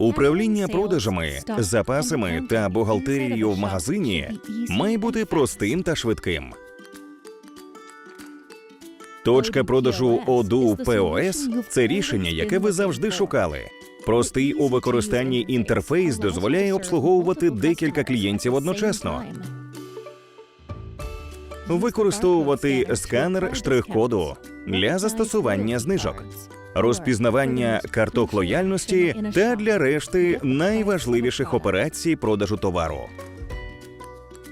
Управління продажами, запасами та бухгалтерією в магазині має бути простим та швидким. Точка продажу Оду ПОС це рішення, яке ви завжди шукали. Простий у використанні інтерфейс дозволяє обслуговувати декілька клієнтів одночасно, використовувати сканер штрих-коду для застосування знижок, розпізнавання карток лояльності та для решти найважливіших операцій продажу товару.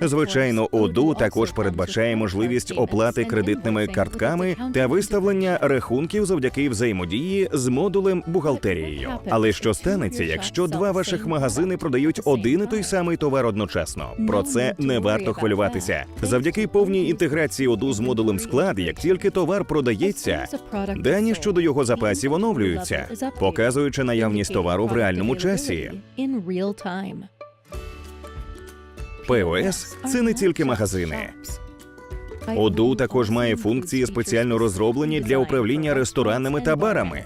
Звичайно, ОДУ також передбачає можливість оплати кредитними картками та виставлення рахунків завдяки взаємодії з модулем бухгалтерією. Але що станеться, якщо два ваших магазини продають один і той самий товар одночасно? Про це не варто хвилюватися. Завдяки повній інтеграції ОДУ з модулем склад, як тільки товар продається, дані щодо його запасів оновлюються, показуючи наявність товару в реальному часі. ПОС – це не тільки магазини. ОДУ також має функції спеціально розроблені для управління ресторанами та барами.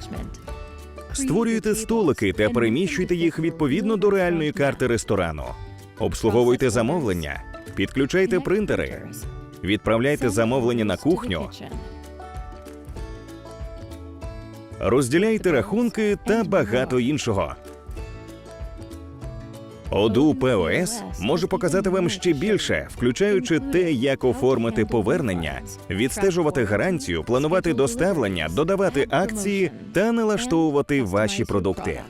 Створюйте столики та переміщуйте їх відповідно до реальної карти ресторану. Обслуговуйте замовлення, підключайте принтери, відправляйте замовлення на кухню, розділяйте рахунки та багато іншого. Оду ПОС може показати вам ще більше, включаючи те, як оформити повернення, відстежувати гарантію, планувати доставлення, додавати акції та налаштовувати ваші продукти.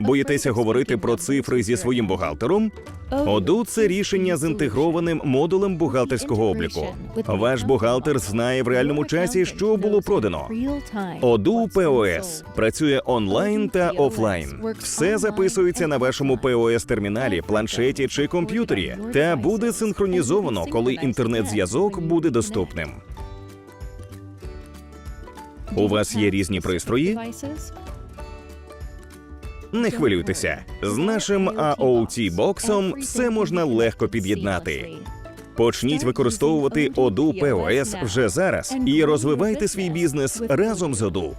Боїтеся говорити про цифри зі своїм бухгалтером? Оду це рішення з інтегрованим модулем бухгалтерського обліку. Ваш бухгалтер знає в реальному часі, що було продано. Оду ПОС працює онлайн та офлайн. Все записується на вашому ПОС терміналі, планшеті чи комп'ютері, та буде синхронізовано, коли інтернет-зв'язок буде доступним. У вас є різні пристрої? Не хвилюйтеся. З нашим AOT боксом все можна легко під'єднати. Почніть використовувати Оду ПОС вже зараз і розвивайте свій бізнес разом з Оду.